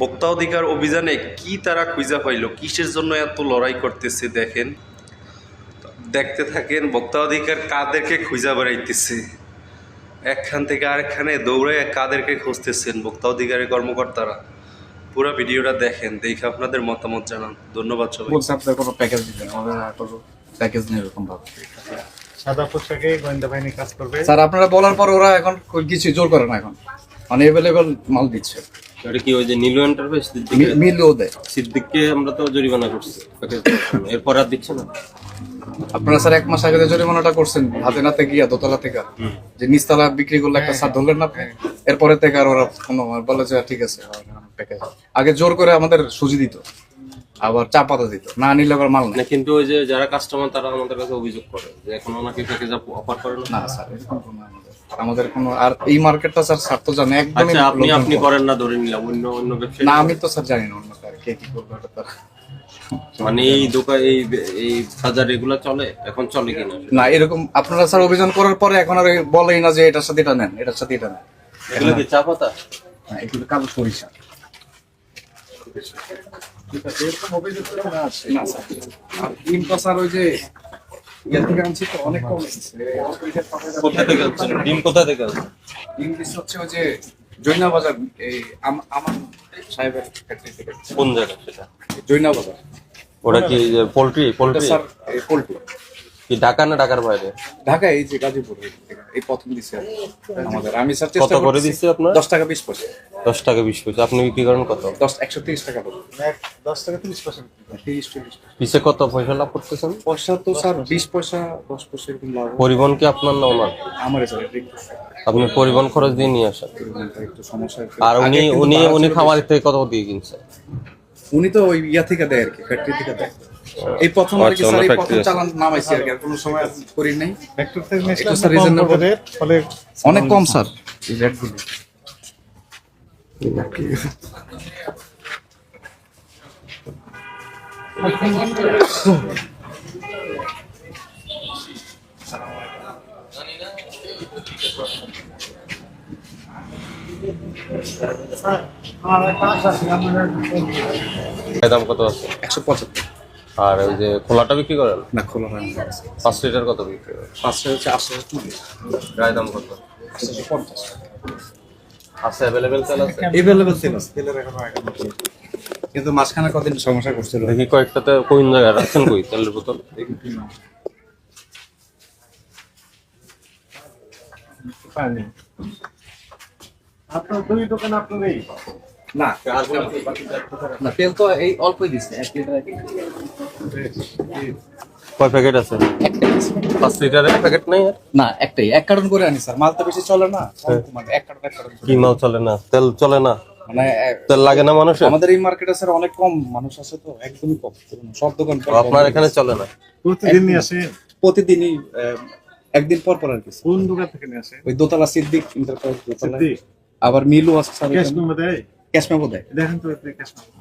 ভোক্তা অধিকার অভিযানে কি তারা খুঁজা পাইল? কিসের জন্য এত লড়াই করতেছে দেখেন? দেখতে থাকেন ভোক্তা অধিকার কাদেরকে খুঁজা বেড়াইতেছে? একখান থেকে আরেকখানে দৌড়ে কাদেরকে খুঁজতেছেন ভোক্তা অধিকারের কর্মকর্তারা। পুরো ভিডিওটা দেখেন দেখে আপনাদের মতামত জানান। ধন্যবাদ সবাই বলছে আপনার কোনো প্যাকেজ দিবেন? আমাদের আর কোনো প্যাকেজ নেই এরকম ভাবে। সাদা পোশাকে গোয়েন্দা বাহিনী কাজ করবে। স্যার আপনারা বলার পর ওরা এখন কিছু জোর করে না এখন। মানে এভেলেবেল মাল দিচ্ছে। এটা কি ওই যে নীলু এন্টারপ্রাইজ মি- মিলও দেয়। সিদ্দিককে আমরা তো জরিমানা করছি। এরপর আর দিচ্ছে না। আপনারা স্যার এক মাস আগে যে জরিমানাটা করছেন হাতে নাতে গিয়া দোতলা থেকে যে নিচতলা বিক্রি করলে একটা স্যার ধরলেন না আপনি? এরপরে থেকে আর ওরা কোনো বলে যে ঠিক আছে প্যাকেজ আগে জোর করে আমাদের সুজি দিত আবার চা পাতা দিত না নিলে আবার মাল না নেই কিন্তু ওই যে যারা কাস্টমার তারা আমাদের কাছে অভিযোগ করে যে এখন ওনাকে প্যাকেজ অফার করে না। না স্যার এরকম কোনো আমাদের কোনো আর এই মার্কেটটা স্যার স্যার তো জানে একদমই আচ্ছা আপনি আপনি করেন না ধরে নিলাম অন্য অন্য ব্যবসায়ী না আমি তো স্যার জানি না অন্য কার কে কি করবে তার। মানে এই দোকান এই এই বাজার এগুলা চলে? এখন চলে কিনা না? এরকম আপনারা স্যার অভিযান করার পরে এখন আর ওই বলেই না যে এটার সাথে এটা নেন এটার সাথে এটা নেন। এগুলো কি চা পাতা? না এগুলো কালো সরিষা না স্যার আর স্যার ওই যে ইয়ে থেকে আনছি তো অনেক কম। কোথা থেকে হচ্ছে ডিম কোথা থেকে হচ্ছে ডিম দিচ্ছে হচ্ছে ওই যে জৈনা বাজার এই আম- আমার সাহেবের ফ্যাক্টরি থেকে। কোন জায়গা সেটা? জৈনা বাজার ওরা কি পোল্ট্রি? পোল্ট্রি? স্যার এই পোল্ট্রি। কি ঢাকা না ঢাকার বাইরে? ঢাকায় এই যে গাজীপুর এই প্রথম দিচ্ছে আমাদের আমি স্যার কত চেষ্টা করে দিচ্ছে আপনার? দশ টাকা বিশ পয়সা। দশ টাকা বিশ পয়সা। আপনি বিক্রি করেন কত? দশ একশো তিরিশ টাকা দেবো এক দশ টাকা তিরিশ পার্সেন্ট তিরিশ চল্লিশ পিছে কত পয়সা লাভ করতেছেন? পয়সা তো স্যার বিশ পয়সা দশ পয়সা এরকম লাভ পরিবহন কি আপনার না ওনার? আমার স্যার আপনি পরিবহন খরচ দিয়ে নিয়ে আসেন। একটু সমস্যা আর উনি উনি উনি খামার থেকে কত দিয়ে কিনছে উনি তো ওই ইয়া থেকে দেয় আর কি ফ্যাক্টরি থেকে দেয়। এই প্রথম আর কি আচ্ছা, স্যার এই প্রথম চালান নামাইছি আর কি আর কোনো সময় করি নাই। একটু স্যার ফলে অনেক কম স্যার। এই রেটগুলো। দাম কত আছে? একশো পঁচাত্তর। আর ওই যে খোলাটা বিক্রি করেন? না খোলা হয় না। পাঁচ লিটার কত বিক্রি করেন? পাঁচশো হচ্ছে আটশো গায়ে দাম কত? আটশো পঞ্চাশ। আছে অ্যাভেলেবেল তেল আছে? এভেলেবেল তেল আছে। তেলের এখনও আগে কিন্তু মাঝখানে কদিন সমস্যা করছিল। দেখি কয়েকটাতে কোন জায়গায় রাখছেন কই? তেলের বোতল? পানি। আপনার দুই দোকান আপনার এই না। না তেল তো এই অল্পই দিচ্ছে এক লিটার কয় প্যাকেট আছে? পাঁচ লিটারের প্যাকেট নেই না একটাই। এক কার্টন করে আনি স্যার। মাল তো বেশি চলে না মানে এক কার্টন এক কার্টন কি মাল চলে না? তেল চলে না? মানে তেল লাগে না মানুষের? আমাদের এই মার্কেটে স্যার অনেক কম মানুষ আছে তো একদমই কম। সব দোকান আপনার এখানে চলে না? প্রতিদিন নিয়ে আসেন? প্রতিদিনই আহ, একদিন পর পর আর কি কোন দোকান থেকে নিয়ে আসেন? ওই দোতলা সিদ্দিক ইন্টারপ্রাইজ দোতলা আবার মিলও আছে স্যার ক্যাশ মেমো দেয়। দেখেন তো ক্যাশ মেমো।